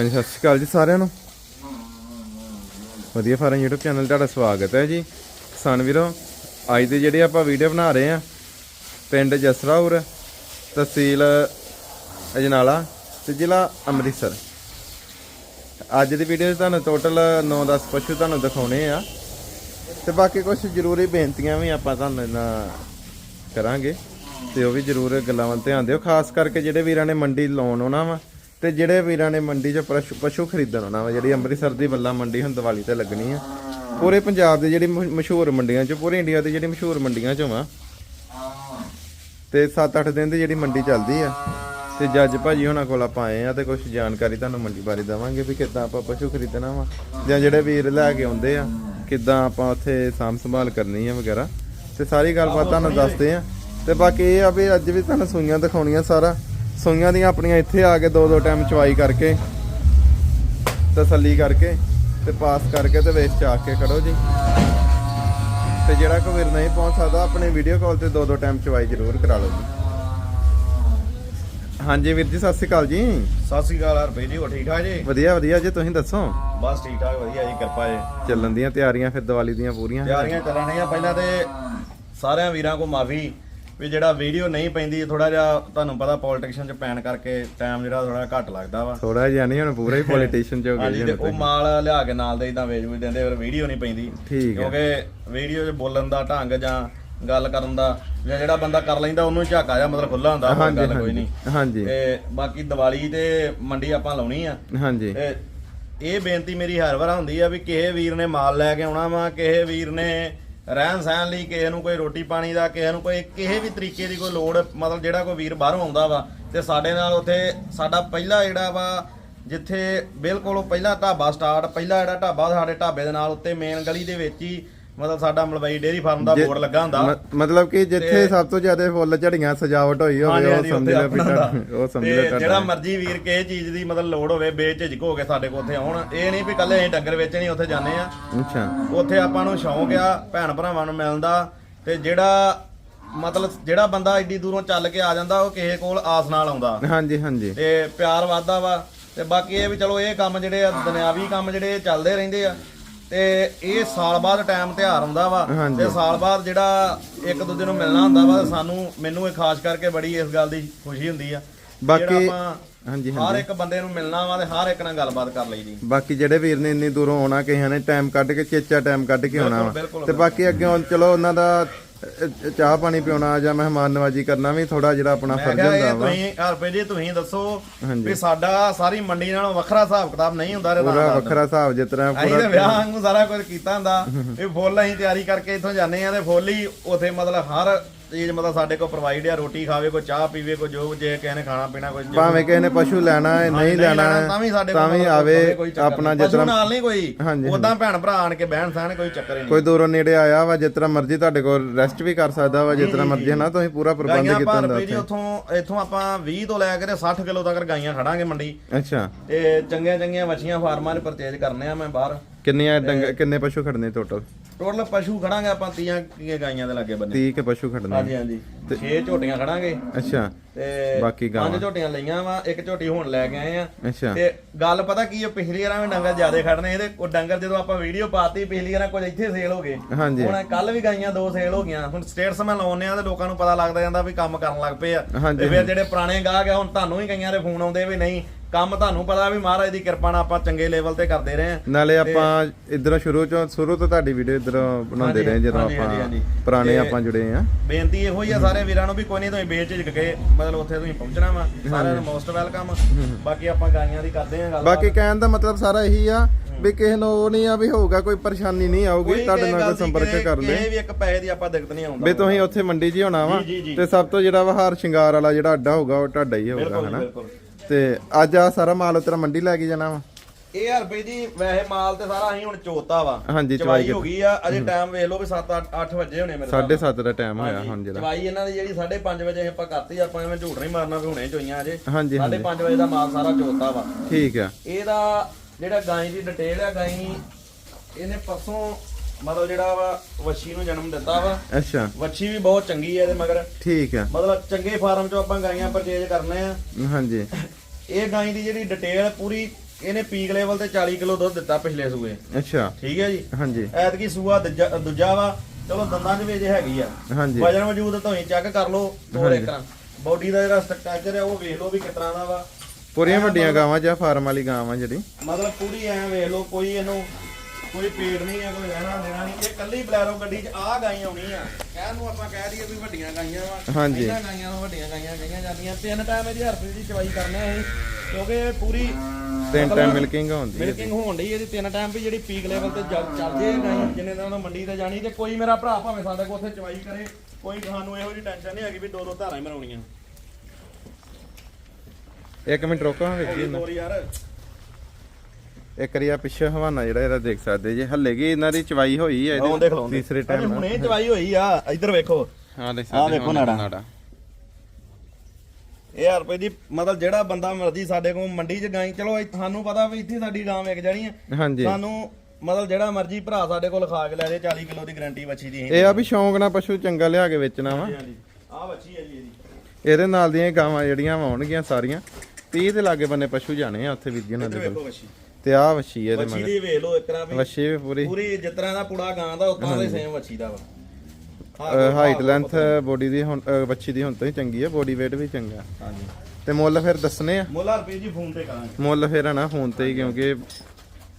ਹਾਂਜੀ, ਸਤਿ ਸ਼੍ਰੀ ਅਕਾਲ ਜੀ ਸਾਰਿਆਂ ਨੂੰ। ਵਧੀਆ ਫਾਰਮ YouTube ਚੈਨਲ ਤੁਹਾਡਾ ਸਵਾਗਤ ਹੈ ਜੀ। ਕਿਸਾਨ ਵੀਰੋ, ਅੱਜ ਦੇ ਜਿਹੜੇ ਆਪਾਂ ਵੀਡੀਓ ਬਣਾ ਰਹੇ ਆ ਪਿੰਡ ਜਸਰਾਉਰ ਤਹਿਸੀਲ ਅਜਨਾਲਾ ਤੇ ਜ਼ਿਲ੍ਹਾ ਅੰਮ੍ਰਿਤਸਰ। ਅੱਜ ਦੀ ਵੀਡੀਓ 'ਚ ਤੁਹਾਨੂੰ ਟੋਟਲ 9-10 ਪਸ਼ੂ ਤੁਹਾਨੂੰ ਦਿਖਾਉਣੇ ਆ। ਤੇ ਬਾਕੀ ਕੁਝ ਜ਼ਰੂਰੀ ਬੇਨਤੀਆਂ ਵੀ ਆਪਾਂ ਤੁਹਾਨੂੰ ਨਾਲ ਕਰਾਂਗੇ। ਤੇ ਉਹ ਵੀ ਜ਼ਰੂਰ ਗੱਲਾਂ ਵੱਲ ਧਿਆਨ ਦਿਓ, ਖਾਸ ਕਰਕੇ ਜਿਹੜੇ ਵੀਰਾਂ ਨੇ ਮੰਡੀ ਲਾਉਣ ਆਉਣਾ ਵਾ। ਤੇ ਜਿਹੜੇ ਵੀਰਾਂ ਨੇ ਮੰਡੀ 'ਚ ਪਸ਼ੂ ਪਸ਼ੂ ਖਰੀਦਣ ਆਉਣਾ ਵਾ, ਜਿਹੜੀ ਅੰਮ੍ਰਿਤਸਰ ਦੀ ਬੱਲਾ ਮੰਡੀ ਹੁਣ ਦੀਵਾਲੀ ਤੇ ਲੱਗਣੀ ਆ, ਪੂਰੇ ਪੰਜਾਬ ਦੇ ਜਿਹੜੀ ਮਸ਼ਹੂਰ ਮੰਡੀਆਂ 'ਚ, ਪੂਰੇ ਇੰਡੀਆ ਦੀ ਜਿਹੜੀ ਮਸ਼ਹੂਰ ਮੰਡੀਆਂ 'ਚੋਂ ਵਾ ਤੇ 7-8 ਦਿਨ ਦੀ ਜਿਹੜੀ ਮੰਡੀ ਚੱਲਦੀ ਆ, ਤੇ ਜੱਜ ਭਾਜੀ ਹੁਣਾਂ ਕੋਲ ਆਪਾਂ ਆਏ ਆ ਤੇ ਕੁਝ ਜਾਣਕਾਰੀ ਤੁਹਾਨੂੰ ਮੰਡੀ ਬਾਰੇ ਦਵਾਂਗੇ ਵੀ ਕਿੱਦਾਂ ਆਪਾਂ ਪਸ਼ੂ ਖਰੀਦਣਾ ਵਾ, ਜਾਂ ਜਿਹੜੇ ਵੀਰ ਲੈ ਕੇ ਆਉਂਦੇ ਆ, ਕਿੱਦਾਂ ਆਪਾਂ ਉੱਥੇ ਸਾਂਭ ਸੰਭਾਲ ਕਰਨੀ ਆ ਵਗੈਰਾ। ਤੇ ਸਾਰੀ ਗੱਲਬਾਤ ਤੁਹਾਨੂੰ ਦੱਸਦੇ ਆ। ਤੇ ਬਾਕੀ ਇਹ ਆ ਵੀ ਅੱਜ ਵੀ ਤੁਹਾਨੂੰ ਸੂਈਆਂ ਦਿਖਾਉਣੀਆਂ ਸਾਰਾ। ਸੂਈਆਂ ਦੀਆਂ ਆਪਣੀਆਂ ਇੱਥੇ ਆ ਕੇ ਦੋ ਦੋ ਟਾਈਮ ਚਵਾਈ ਕਰਕੇ ਤਸੱਲੀ ਕਰਕੇ ਤੇ ਪਾਸ ਕਰਕੇ ਤੇ ਵੇਚ ਚਾ ਕੇ ਖੜੋ ਜੀ। ਤੇ ਜਿਹੜਾ ਕੋਈ ਵੀਰ ਨਹੀਂ ਪਹੁੰਚ ਸਕਦਾ ਆਪਣੇ ਵੀਡੀਓ ਕਾਲ ਤੇ ਦੋ ਦੋ ਟਾਈਮ ਚਵਾਈ ਜ਼ਰੂਰ ਕਰਾ ਲਓ ਜੀ। ਹਾਂਜੀ ਵੀਰ ਜੀ ਸਤਿ ਸ਼੍ਰੀ ਅਕਾਲ ਜੀ। ਸਤਿ ਸ੍ਰੀ ਅਕਾਲ ਹਰਪ੍ਰੀਤ ਜੀ ਹੋ ਠੀਕ ਠਾਕ ਜੀ? ਵਧੀਆ ਵਧੀਆ ਜੀ ਤੁਸੀਂ ਦੱਸੋ? ਬਸ ਠੀਕ ਠਾਕ ਵਧੀਆ ਜੀ ਕਿਰਪਾ ਜੀ। ਚੱਲਣ ਦੀਆਂ ਤਿਆਰੀਆਂ ਫਿਰ ਦੀਵਾਲੀ ਦੀਆਂ ਪੂਰੀਆਂ। ਤਿਆਰੀਆਂ ਚੱਲਣੀਆਂ ਪਹਿਲਾਂ ਤੇ ਸਾਰਿਆਂ ਵੀਰਾਂ ਕੋ ਮਾਫੀ ਵੀ ਜਿਹੜਾ ਵੀਡੀਓ ਨਹੀਂ ਪੈਂਦੀ ਥੋੜਾ ਜਿਹਾ ਤੁਹਾਨੂੰ ਪਤਾ ਪੋਲਿਟਿਕਸ਼ਨ ਚ ਪੈਣ ਕਰਕੇ ਟਾਈਮ ਜਿਹੜਾ ਥੋੜਾ ਘੱਟ ਲੱਗਦਾ ਵਾ। ਥੋੜਾ ਜਿਹਾ ਨਹੀਂ ਹੁਣ ਪੂਰਾ ਹੀ ਪੋਲੀਟੀਸ਼ੀਅਨ ਚ ਹੋ ਗਏ ਜੀ ਉਹ। ਮਾਲ ਲਿਆ ਕੇ ਨਾਲ ਦੇ ਇਦਾਂ ਵੇਚ ਵੀ ਦਿੰਦੇ ਫਿਰ ਵੀਡੀਓ ਨਹੀਂ ਪੈਂਦੀ। ਕਿਉਂਕਿ ਵੀਡੀਓ 'ਚ ਬੋਲਣ ਦਾ ਢੰਗ ਜਾਂ ਗੱਲ ਕਰਨ ਦਾ ਜਾਂ ਜਿਹੜਾ ਬੰਦਾ ਕਰ ਲੈਂਦਾ ਉਹਨੂੰ ਝਾਕਾ ਜਾਂ ਮਤਲਬ ਖੁੱਲਾ ਹੁੰਦਾ ਹਾਂਜੀ ਗੱਲ ਕੋਈ ਨਹੀਂ। ਹਾਂਜੀ। ਤੇ ਬਾਕੀ ਦੀਵਾਲੀ ਤੇ ਮੰਡੀ ਆਪਾਂ ਲਾਉਣੀ ਆ। ਹਾਂਜੀ। ਤੇ ਇਹ ਬੇਨਤੀ ਮੇਰੀ ਹਰ ਵਾਰ ਹੁੰਦੀ ਆ ਵੀ ਕਿਸੇ ਵੀਰ ਨੇ ਮਾਲ ਲੈ ਕੇ ਆਉਣਾ ਵਾ ਕਿਸੇ ਵੀਰ ਨੇ ਰਹਿਣ ਸਹਿਣ ਲਈ ਕਿਸੇ ਨੂੰ ਕੋਈ ਰੋਟੀ ਪਾਣੀ ਦਾ, ਕਿਸੇ ਨੂੰ ਕੋਈ ਕਿਸੇ ਵੀ ਤਰੀਕੇ ਦੀ ਕੋਈ ਲੋੜ, ਮਤਲਬ ਜਿਹੜਾ ਕੋਈ ਵੀਰ ਬਾਹਰੋਂ ਆਉਂਦਾ ਵਾ ਤੇ ਸਾਡੇ ਨਾਲ ਉੱਥੇ ਸਾਡਾ ਪਹਿਲਾ ਜਿਹੜਾ ਵਾ, ਜਿੱਥੇ ਬਿਲਕੁਲ ਉਹ ਪਹਿਲਾ ਢਾਬਾ ਸਟਾਰਟ ਪਹਿਲਾ ਜਿਹੜਾ ਢਾਬਾ ਸਾਡੇ ਢਾਬੇ ਦੇ ਨਾਲ ਉੱਤੇ ਮੇਨ ਗਲੀ ਦੇ ਵਿੱਚ ਹੀ ਮਤਲਬ ਸਾਡਾ ਮਲਵਈ ਡੇਰੀ ਫਾਰਮ ਦਾ ਬੋਰਡ ਲੱਗਾ ਹੁੰਦਾ। ਮ- ਮਤਲਬ ਕਿ ਜਿੱਥੇ ਸਭ ਤੋਂ ਜ਼ਿਆਦਾ ਫੁੱਲ ਝੜੀਆਂ ਸਜਾਵਟ ਹੋਈ ਹੋਵੇ ਉਹ ਸਮਝ ਉੱਥੇ ਲੈ ਵੀ ਤੁਹਾਡਾ- ਉਹ ਸਮਝ ਤੇ ਲੈ ਜਿਹੜਾ ਮਰਜ਼ੀ ਵੀਰ ਕਿਸੇ ਚੀਜ਼ ਦੀ ਮਤਲਬ ਲੋੜ ਹੋਵੇ ਬੇਝਿਜਕ ਹੋ ਕੇ ਸਾਡੇ ਕੋਲ ਉੱਥੇ ਆਉਣ। ਇਹ ਨਹੀਂ ਵੀ ਕੱਲੇ ਅਸੀਂ ਡੰਗਰ ਵੇਚਣੀ ਉੱਥੇ ਜਾਂਦੇ ਆ ਅੱਛਾ। ਉੱਥੇ ਆਪਾਂ ਨੂੰ ਸ਼ੌਂਕ ਆ ਭੈਣ ਭਰਾਵਾਂ ਨੂੰ ਮਿਲਣ ਦਾ। ਤੇ ਜਿਹੜਾ ਮਤਲਬ ਜਿਹੜਾ ਬੰਦਾ ਏਡੀ ਦੂਰੋਂ ਚੱਲ ਕੇ ਆ ਜਾਂਦਾ ਉਹ ਕਿਸੇ ਕੋਲ ਆਸ ਨਾਲ ਆਉਂਦਾ। ਹਾਂਜੀ ਹਾਂਜੀ। ਤੇ ਪਿਆਰ ਵਾਦਾ ਵਾ। ਤੇ ਬਾਕੀ ਇਹ ਵੀ ਚਲੋ ਇਹ ਕੰਮ ਜਿਹੜੇ ਆ ਦੁਨਿਆਵੀ ਕੰਮ ਜਿਹੜੇ ਚੱਲਦੇ ਰਹਿੰਦੇ ਆ। ਤੇ ਇਹ ਸਾਲ ਬਾਅਦ ਟਾਈਮ ਤਿਉਹਾਰ ਹੁੰਦਾ ਵਾ। ਹਾਂਜੀ। ਤੇ ਸਾਲ ਬਾਅਦ ਜਿਹੜਾ ਇੱਕ ਦੂਜੇ ਨੂੰ ਮਿਲਣਾ ਹੁੰਦਾ ਵਾ ਸਾਨੂੰ ਮੈਨੂੰ ਇਹ ਖਾਸ ਕਰਕੇ ਬੜੀ ਇਸ ਗੱਲ ਦੀ ਖੁਸ਼ੀ ਹੁੰਦੀ ਆ। ਬਾਕੀ- ਜਿਹੜਾ ਆਪਾਂ ਹਾਂਜੀ ਹਰ ਹਾਂਜੀ। ਇੱਕ ਬੰਦੇ ਨੂੰ ਮਿਲਣਾ ਵਾ ਤੇ ਹਰ ਇੱਕ ਨਾਲ ਗੱਲਬਾਤ ਕਰ ਲਈਦੀ ਬਾਕੀ ਜਿਹੜੇ ਵੀਰ ਨੇ ਇੰਨੀ ਦੂਰੋਂ ਆਉਣਾ ਕਿਸੇ ਨੇ ਟਾਈਮ ਕੱਢ ਕੇ ਚੇਚਾ ਟਾਈਮ ਕੱਢ ਕੇ ਆਉਣਾ ਵਾ। ਬਿਲਕੁਲ, ਤੇ ਬਾਕੀ ਅੱਗੇ ਚਲੋ ਉਹਨਾਂ ਦਾ ਚਾਹ ਪਾਣੀ ਪਿਉਣਾ ਜਾਂ ਮਹਿਮਾਨ ਨਵਾਜੀ ਕਰਨਾ ਵੀ ਥੋੜਾ ਜਿਹੜਾ ਆਪਣਾ ਫਰਜ਼ ਹੁੰਦਾ ਵਾ ਤੁਸੀਂ ਹਰਪੇ ਜੀ ਤੁਸੀਂ ਦੱਸੋ। ਵੀ ਸਾਡਾ ਸਾਰੀ ਮੰਡੀ ਨਾਲੋਂ ਵੱਖਰਾ ਹਿਸਾਬ ਕਿਤਾਬ ਨਹੀਂ ਹੁੰਦਾ ਇਹਦਾ ਪੂਰਾ। ਵੱਖਰਾ ਹਿਸਾਬ ਜਿਸ ਤਰ੍ਹਾਂ ਅਸੀਂ ਪੂਰਾ ਤਾਂ ਵਿਆਹ ਵਾਂਗੂ ਸਾਰਾ ਕੁਝ ਕੀਤਾ ਹੁੰਦਾ ਇਹ ਫੁੱਲ ਅਸੀਂ ਤਿਆਰੀ ਕਰਕੇ ਇੱਥੋਂ ਜਾਂਦੇ ਆ ਤੇ ਫੁੱਲ ਹੀ ਉਥੇ ਮਤਲਬ ਹਰ ਚੀਜ਼ ਮਤਲਬ ਸਾਡੇ ਕੋਲ ਪ੍ਰੋਵਾਈਡ ਆ ਰੋਟੀ ਖਾਵੇ ਕੋਈ ਚਾਹ ਪੀਵੇ ਕੋਈ ਜੋ ਜੇ ਕਿਸੇ ਨੇ ਖਾਣਾ ਪੀਣਾ ਕੋਈ ਭਾਵੇਂ ਕਿਸੇ ਨੇ ਪਸ਼ੂ ਲੈਣਾ ਹੈ ਨਹੀਂ ਲੈਣਾ ਤਾਂ ਵੀ ਸਾਡੇ ਤਾਂ ਕੋਲ ਵੀ ਮਤਲਬ ਆਵੇ ਆਪਣਾ। ਜਿਸ ਤਰ੍ਹਾਂ ਨਾਲ ਨਹੀਂ ਕੋਈ ਉਦਾਂ ਭੈਣ ਭਰਾ ਆਣ ਕੇ ਬਹਿਣ ਸਹਿਣ ਕੋਈ ਚੱਕਰ ਨਹੀਂ। ਕੋਈ ਦੂਰੋਂ ਨੇੜੇ ਆਇਆ ਵਾ ਜਿਸ ਤਰ੍ਹਾਂ ਮਰਜ਼ੀ ਤੁਹਾਡੇ ਕੋਲ ਰੈਸਟ ਵੀ ਕਰ ਸਕਦਾ ਵਾ ਜਿਸ ਤਰ੍ਹਾਂ ਮਰਜ਼ੀ ਹੈ ਨਾ ਤੁਸੀਂ ਪੂਰਾ ਪ੍ਰਬੰਧ ਕੀਤਾ ਹੁੰਦਾ ਉੱਥੇ। ਉੱਥੋਂ ਇੱਥੋਂ ਆਪਾਂ 20 ਤੋਂ ਲੈ ਕੇ ਤੇ 60 ਕਿਲੋ ਤੱਕ ਗਾਈਆਂ ਖੜਾਂਗੇ ਮੰਡੀ। ਅੱਛਾ। ਤੇ ਚੰਗੀਆਂ ਚੰਗੀਆਂ ਵਛੀਆਂ ਫਾਰਮਾਂ 'ਚ ਪਰਚੇਜ ਕਰਨੇ ਆ ਮੈਂ ਬਾਹਰ। ਕਿੰਨੀਆਂ ਕਿੰਨੇ ਪਸ਼ੂ ਖੜਨੇ ਟੋਟਲ ਟੋਟਲ ਪਸ਼ੂ ਖੜਾਂਗੇ ਆਪਾਂ 30 ਕੀ ਗਾਈਆਂ ਦੇ ਲੱਗੇ ਬੰਨੇ। 30 ਕੇ ਪਸ਼ੂ ਖੜਨੇ। ਹਾਂਜੀ ਹਾਂਜੀ। 6 ਝੋਟੀਆਂ ਖੜਾਂਗੇ। ਅੱਛਾ। ਤੇ ਬਾਕੀ ਗਾਵਾਂ। ਪੰਜ ਝੋਟੀਆਂ ਲਈਆਂ ਵਾ ਇੱਕ ਝੋਟੀ ਹੁਣ ਲੈ ਕੇ ਆਏ ਆ। ਅੱਛਾ। ਤੇ ਗੱਲ ਪਤਾ ਕੀ ਆ ਪਿਛਲੀ ਵਾਰਾਂ ਵੀ ਡੰਗਰ ਜ਼ਿਆਦੇ ਖੜਨੇ ਇਹਦੇ ਉਹ ਡੰਗਰ ਜਦੋਂ ਆਪਾਂ ਵੀਡੀਓ ਪਾਤੀ ਪਿਛਲੀ ਵਾਰਾਂ ਕੁਝ ਇੱਥੇ ਸੇਲ ਹੋ ਗਏ। ਹਾਂਜੀ। ਹੁਣ ਕੱਲ ਵੀ ਗਾਈਆਂ ਦੋ ਸੇਲ ਹੋ ਗਈਆਂ। ਹੁਣ ਸਟੇਟਸ ਮੈਂ ਲਾਉਨੇ ਆ ਤੇ ਲੋਕਾਂ ਨੂੰ ਪਤਾ ਲੱਗਦਾ ਜਾਂਦਾ ਵੀ ਕੰਮ ਕਰਨ ਲੱਗ ਪਏ ਆ। ਤੇ ਫਿਰ ਜਿਹੜੇ ਪੁਰਾਣੇ ਗਾਹਕ ਆ ਹੁਣ ਤੁਹਾਨੂੰ ਹੀ ਗਈਆਂ ਦੇ ਫੋਨ ਆਉਂਦੇ ਵੀ ਨਹੀਂ ਕੰਮ ਤੁਹਾਨੂੰ ਪਤਾ ਵੀ ਮਹਾਰਾਜ ਦੀ ਕਿਰਪਾ ਨਾਲ ਆਪਾਂ ਚੰਗੇ ਲੈਵਲ ਤੇ ਕਰਦੇ ਰਹੇ ਆ ਨਾਲੇ ਆਪਾਂ ਇਧਰੋਂ ਸ਼ੁਰੂ ਤੋਂ ਸ਼ੁਰੂ ਤੋਂ ਤੁਹਾਡੀ ਵੀਡੀਓ ਇਧਰੋਂ ਬਣਾਉਂਦੇ ਰਹੇ ਜਦੋਂ ਹਾਂਜੀ, ਹਾਂਜੀ, ਆਪਾਂ ਹਾਂਜੀ। ਪੁਰਾਣੇ ਤੇ ਆਪਾਂ ਜੁੜੇ ਆ ਬੇਨਤੀ ਇਹੋ ਹੀ ਆ ਸਾਰੇ ਵੀਰਾਂ ਨੂੰ ਵੀ ਕੋਈ ਨਹੀਂ ਤੁਸੀਂ ਬੇਚ ਝਿਜਕ ਕੇ ਮਤਲਬ ਉੱਥੇ ਤੁਸੀਂ ਪਹੁੰਚਣਾ ਵਾ। ਸਾਰਿਆਂ ਨੂੰ ਮੋਸਟ ਵੈਲਕਮ ਬਾਕੀ ਆਪਾਂ ਗਾਈਆਂ ਦੀ ਕਰਦੇ ਆ ਗੱਲ ਬਾਕੀ ਕਹਿਣ ਦਾ ਮਤਲਬ ਸਾਰਾ ਇਹੀ ਆ ਵੀ ਕਿਸੇ ਨੂੰ ਉਹ ਨਹੀਂ ਆ ਵੀ ਹੋਊਗਾ ਕੋਈ ਪਰੇਸ਼ਾਨੀ ਨਹੀਂ ਆਊਗੀ ਤੁਹਾਡੇ ਨਾਲ ਕੋਈ ਸੰਪਰਕ ਕਰ ਲੈ। ਵੀ ਇੱਕ ਪੈਸੇ ਦੀ ਆਪਾਂ ਦਿੱਕਤ ਨਹੀਂ ਆਉਂਦਾ ਵੀ ਤੁਸੀਂ ਉੱਥੇ ਮੰਡੀ 'ਚ ਹੀ ਹੋਣਾ ਵਾ ਜੀ, ਜੀ, ਜੀ। ਤੇ ਸਭ ਤੋਂ ਜਿਹੜਾ ਵਾ ਹਾਰ ਸ਼ਿੰਗਾਰ ਵਾਲਾ ਜਿਹੜਾ ਅੱਡਾ ਹੋਊਗਾ ਉਹ ਤੁਹਾਡਾ ਹੀ ਹੋਊਗਾ ਬਿਲਕੁਲ ਜੀ, ਹਨਾ? ਬਿਲਕੁਲ। ਤੇ ਅੱਜ ਆ ਸਾਰਾ ਮਾਲ ਉਤਰਾ ਮੰਡੀ ਲੈ ਕੇ ਜਾਣਾ ਵਾ। ਇਹ ਹਜ਼ਾਰ ਰੁਪਏ ਜੀ ਵੈਸੇ ਮਾਲ ਤੇ ਸਾਰਾ ਅਸੀਂ ਹੁਣ ਚੋਤਾ ਵਾ। ਹਾਂਜੀ, ਚਵਾਈ ਚਵਾਈ ਹੋ ਗਈ ਆ ਅਜੇ ਟਾਈਮ ਵੇਖ ਲਓ ਵੀ 7 8 ਵਜੇ ਹੋਣੇ ਮੇਰੇ 7:30 ਦਾ ਟਾਈਮ ਹੋਇਆ ਹੁਣ ਜਿਹੜਾ। ਚਵਾਈ ਇਹਨਾਂ ਦੀ ਜਿਹੜੀ 5:30 ਵਜੇ ਆਪਾਂ ਕਰਤੀ ਆਪਾਂ ਐਵੇਂ ਝੂਠ ਨਹੀਂ ਮਾਰਨਾ ਵੀ ਹੁਣੇ ਚੋਈਆਂ ਅਜੇ। ਹਾਂਜੀ ਹਾਂਜੀ। 5:30 ਵਜੇ ਦਾ ਮਾਲ ਸਾਰਾ ਚੋਤਾ ਵਾ। ਠੀਕ ਆ। ਇਹਦਾ ਜਿਹੜਾ ਗਾਂ ਦੀ ਡਿਟੇਲ ਆ ਗਾਂ ਇਹਨੇ ਪਰਸੋਂ ਮਤਲਬ ਜਿਹੜਾ ਵਾ ਵੱਛੀ ਨੂੰ ਜਨਮ ਦਿੱਤਾ ਵਾ। ਅੱਛਾ। ਵੱਛੀ ਵੀ ਬਹੁਤ ਚੰਗੀ ਹੈ ਇਹਦੇ ਮਗਰ। ਠੀਕ ਆ। ਮਤਲਬ ਚੰਗੇ ਫਾਰਮ ਚੋਂ ਆਪਾਂ ਗਾਈਆਂ ਪਰਚੇਜ ਕਰਨੇ ਆ। ਹਾਂਜੀ। ਇਹ ਗਾਂ ਦੀ ਜਿਹੜੀ ਡਿਟੇਲ ਪੂਰੀ ਇਹਨੇ ਪੀਕ ਲੈਵਲ ਤੇ 40 ਕਿਲੋ ਦੁੱਧ ਦਿੱਤਾ ਪਿਛਲੇ ਸੂਏ। ਅੱਛਾ। ਠੀਕ ਹੈ ਜੀ? ਹਾਂਜੀ। ਐਤਕੀ ਸੂਆ ਦੂਜਾ ਦੂਜਾ ਵਾ ਚਲੋ ਦੰਦਾਂ 'ਚ ਵੇਜ ਹੈਗੀ ਆ। ਹਾਂਜੀ। ਵਜਨ ਵਜੂਦ ਤੁਸੀਂ ਚੈੱਕ ਕਰ ਲਓ ਹਾਂਜੀ। ਏਕੜਾਂ ਬੋਡੀ ਦਾ ਜਿਹੜਾ ਸਟਰਕਚਰ ਹੈ ਉਹ ਵੇਖ ਲਓ ਵੀ ਤਰ੍ਹਾਂ ਦਾ ਵਾ। ਪੂਰੀਆਂ ਵੱਡੀਆਂ ਗਾਵਾਂ ਜਾਂ ਫਾਰਮ ਵਾਲੀ ਗਾਵਾਂ ਜਿਹੜੀ? ਮਤਲਬ ਪੂਰੀ ਐ ਵੇਖ ਲਓ ਕੋਈ ਇਹਨੂੰ ਕੋਈ ਪੇੜ ਨਹੀਂ ਆ ਕੋਈ ਰਹਿਣਾ ਦੇਣਾ ਨਹੀਂ। ਇਹ ਕੱਲੀ ਬਲੈਰੋ ਗੱਡੀ 'ਚ ਆ ਗਾਈ ਆਉਣੀ ਆ ਕਹਿਣ ਨੂੰ ਆਪਾਂ ਕਹਿ ਦਈਏ ਵੀ ਵੱਡੀਆਂ ਗਾਈਆਂ ਵਾ। ਹਾਂਜੀ। ਇਹਨਾਂ ਗਾਈਆਂ ਨੂੰ ਵੱਡੀਆਂ ਗਾਈਆਂ ਕਹੀਆਂ ਜਾਂਦੀਆਂ। ਤਿੰਨ ਟਾਈਮ ਇਹਦੀ ਹਰਪ੍ਰੀਤ ਦੀ ਚਵਾਈ ਕਰਨਾ ਇਹ ਕਿਉਂਕਿ ਇਹ ਪੂਰੀ ਤਿੰਨ ਟਾਈਮ ਮਿਲਕਿੰਗ ਹੁੰਦੀ ਹੈ ਮਿਲਕਿੰਗ ਹੋਣ ਡਈ ਇਹਦੀ। ਤਿੰਨ ਟਾਈਮ ਵੀ ਜਿਹੜੀ ਪੀਕ ਲੈਵਲ ਤੇ ਚੱਲ ਚੱਲ ਜੇ ਗਾਈ ਜਿੰਨੇ ਦਿਨ ਉਹ ਮੰਡੀ ਤੇ ਜਾਣੀ ਤੇ ਕੋਈ ਮੇਰਾ ਭਰਾ ਭਾਵੇਂ ਸਾਡੇ ਕੋਲ ਉੱਥੇ ਚਵਾਈ ਕਰੇ ਕੋਈ ਸਾਨੂੰ ਇਹੋ ਜਿਹੀ ਟੈਨਸ਼ਨ ਨਹੀਂ ਹੈਗੀ ਵੀ ਦੋ ਦੋ ਧਾਰਾਂ ਹੀ ਮਰਾਉਣੀਆਂ। ਇੱਕ ਮਿੰਟ ਰੋਕੋ ਵੇਖੀ ਹੋਰ ਯਾਰ ਇੱਕ ਰਿਆ ਪਿੱਛੇ ਹਵਾਨਾ ਜਿਹੜਾ ਇਹਦਾ ਦੇਖ ਸਕਦੇ ਜੀ। ਹੱਲੇ ਕੀ ਇਹਨਾਂ ਦੀ ਚਵਾਈ ਹੋਈ ਹੈ ਆਹ ਦੇਖ ਲਓ ਤੀਸਰੇ ਟਾਈਮ ਹੁਣੇ ਚਵਾਈ ਹੋਈ ਆ। ਇੱਧਰ ਵੇਖੋ। ਹਾਂ ਦੇਖ ਸਕਦੇ ਵੇਖੋ ਨਾੜਾ। ਇਹ ਰੁਪਏ ਦੀ ਮਤਲਬ ਜਿਹੜਾ ਬੰਦਾ ਮਰਜ਼ੀ ਸਾਡੇ ਕੋਲ ਮੰਡੀ 'ਚ ਗਾਈ ਚਲੋ ਇਹ ਸਾਨੂੰ ਪਤਾ ਵੀ ਇੱਥੇ ਸਾਡੀ ਗਾਂ ਵਿਕ ਜਾਣੀ ਆ। ਹਾਂਜੀ। ਸਾਨੂੰ ਮਤਲਬ ਜਿਹੜਾ ਮਰਜ਼ੀ ਭਰਾ ਸਾਡੇ ਕੋਲ ਖਾ ਕੇ ਲੈ ਜੇ 40 ਕਿਲੋ ਦੀ ਗਾਰੰਟੀ ਵੱਛੀ ਦੀ ਇਹ ਆ ਵੀ ਸ਼ੌਂਕ ਨਾਲ ਪਸ਼ੂ ਚੰਗਾ ਲਿਆ ਕੇ ਵੇਚਣਾ ਵਾ। ਆਹ ਵੱਛੀ ਹੈ ਜੀ ਇਹਦੀ। ਇਹਦੇ ਨਾਲ ਦੀਆਂ ਗਾਵਾਂ ਜਿਹੜੀਆਂ ਆਉਣਗੀਆਂ ਸਾਰੀਆਂ। 30 ਦੇ ਲਾਗੇ ਬੰਨੇ ਪਸ਼ੂ ਜਾਣੇ ਆ ਉੱਥੇ ਵੀਰ ਜੀ ਦੇ ਕੋਲ। ਤੇ ਆਹ ਵੱਛੀ ਇਹਦੇ ਵੱਛੀ ਮਗਰ। ਦੀ ਵੇਖ ਲਓ ਇੱਕ ਵੀ। ਵੱਛੀ ਵੀ ਪੂਰੀ। ਪੂਰੀ ਜਿਸ ਤਰ੍ਹਾਂ ਦਾ ਪੁੜਾ ਗਾਂ ਦਾ ਉਤਾਂ ਦਾ ਸੇਮ ਵੱਛੀ ਦਾ ਵਾ। ਹਾਈਟ ਲੈਂਥ ਬੋਡੀ ਦੀ ਹੁਣ ਅਹ ਵੱਛੀ ਦੀ ਹੁਣ ਤੋਂ ਹੀ ਚੰਗੀ ਹੈ ਬੋਡੀ weight ਵੀ ਚੰਗਾ। ਹਾਂਜੀ। ਤੇ ਮੁੱਲ ਫਿਰ ਦੱਸਣੇ ਆ? ਮੁੱਲਾ ਰੁਪਏ ਜੀ ਫੋਨ ਤੇ ਕਰਾਂਗੇ। ਮੁੱਲ ਫਿਰ ਹਨਾ ਫੋਨ ਤੇ ਹੀ ਕਿਉਂਕਿ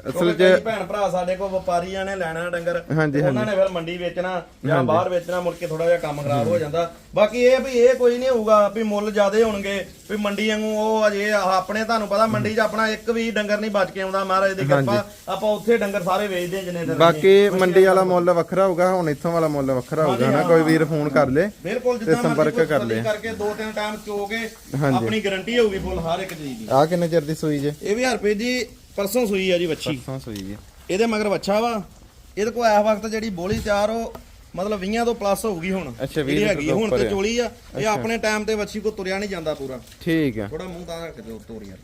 ਅਸਲ 'ਚ ਭੈਣ ਭਰਾ ਸਾਡੇ ਕੋਲ ਵਪਾਰੀਆਂ ਨੇ ਲੈਣਾ ਡੰਗਰ ਉਹਨਾਂ ਨੇ ਫਿਰ ਮੰਡੀ ਵੇਚਣਾ ਜਾਂ ਬਾਹਰ ਵੇਚਣਾ ਮੁੜ ਕੇ ਥੋੜਾ ਜਿਹਾ ਕੰਮ ਖਰਾਬ ਹੋ ਜਾਂਦਾ। ਬਾਕੀ ਇਹ ਵੀ ਇਹ ਕੋਈ ਨਹੀਂ ਹੋਊਗਾ ਵੀ ਮੁੱਲ ਜ਼ਿਆਦੇ ਹੋਣਗੇ ਵੀ ਮੰਡੀ ਵਾਂਗੂ ਉਹ ਅਜੇ ਆਪਣੇ ਤੁਹਾਨੂੰ ਪਤਾ ਮੰਡੀ 'ਚ ਆਪਣਾ ਇੱਕ ਵੀ ਡੰਗਰ ਨਹੀਂ ਬਚ ਕੇ ਆਉਂਦਾ ਮਹਾਰਾਜ ਦੀ ਕਿਰਪਾ ਆਪਾਂ ਉੱਥੇ ਡੰਗਰ ਸਾਰੇ ਵੇਚਦੇ ਜਿੰਨੇ ਦਿਨ ਬਾਕੀ ਮੰਡੀ ਵਾਲਾ ਮੁੱਲ ਵੱਖਰਾ ਹੋਊਗਾ ਹੁਣ ਇੱਥੋਂ ਵਾਲਾ ਮੁੱਲ ਵੱਖਰਾ ਹੋਊਗਾ ਹਨਾ? ਕੋਈ ਵੀਰ ਫੋਨ ਕਰ ਲੇ ਬਿਲਕੁਲ ਜਿੱਦਾਂ ਸੰਪਰਕ ਕਰ। ਤਸੱਲੀ ਕਰਕੇ ਦੋ ਤਿੰਨ ਟਾਈਮ ਚੋ ਕੇ। ਆਪਣੀ ਗਾਰੰਟੀ ਹੋਊਗੀ ਫੁੱਲ ਹਰ ਇੱਕ ਚੀਜ਼ ਦੀ। ਆ ਕਿੰਨੇ ਚਿਰ ਦੀ ਸੂਈ ਜੇ? ਇਹ ਵੀ ਹਰਪੇ ਜੀ ਪਰਸੋਂ ਸੂਈ ਆ ਜੀ ਵੱਛੀ। ਹਾਂ ਸੂਈ ਜੀ ਇਹਦੇ ਮਗਰ ਵੱਛਾ ਵਾ। ਇਹਦੇ ਕੋਲ ਇਸ ਵਕਤ ਜਿਹੜੀ ਬੋਲੀ ਤਿਆਰ ਉਹ ਮਤਲਬ 20 ਤੋਂ ਪਲੱਸ ਹੋਊਗੀ ਹੁਣ। ਅੱਛਾ, 20 ਜਿਹੜੀ ਹੈਗੀ ਹੁਣ ਤੇ। ਚੋਲੀ ਆ। ਇਹ ਆਪਣੇ ਟਾਈਮ ਤੇ ਵੱਛੀ ਕੋ ਤੁਰਿਆ ਨਹੀਂ ਜਾਂਦਾ ਪੂਰਾ। ਠੀਕ ਆ। ਥੋੜਾ ਮੂੰਹ ਤਾਂ ਰੱਖ ਦਿਓ ਤੋਰ ਯਾਰ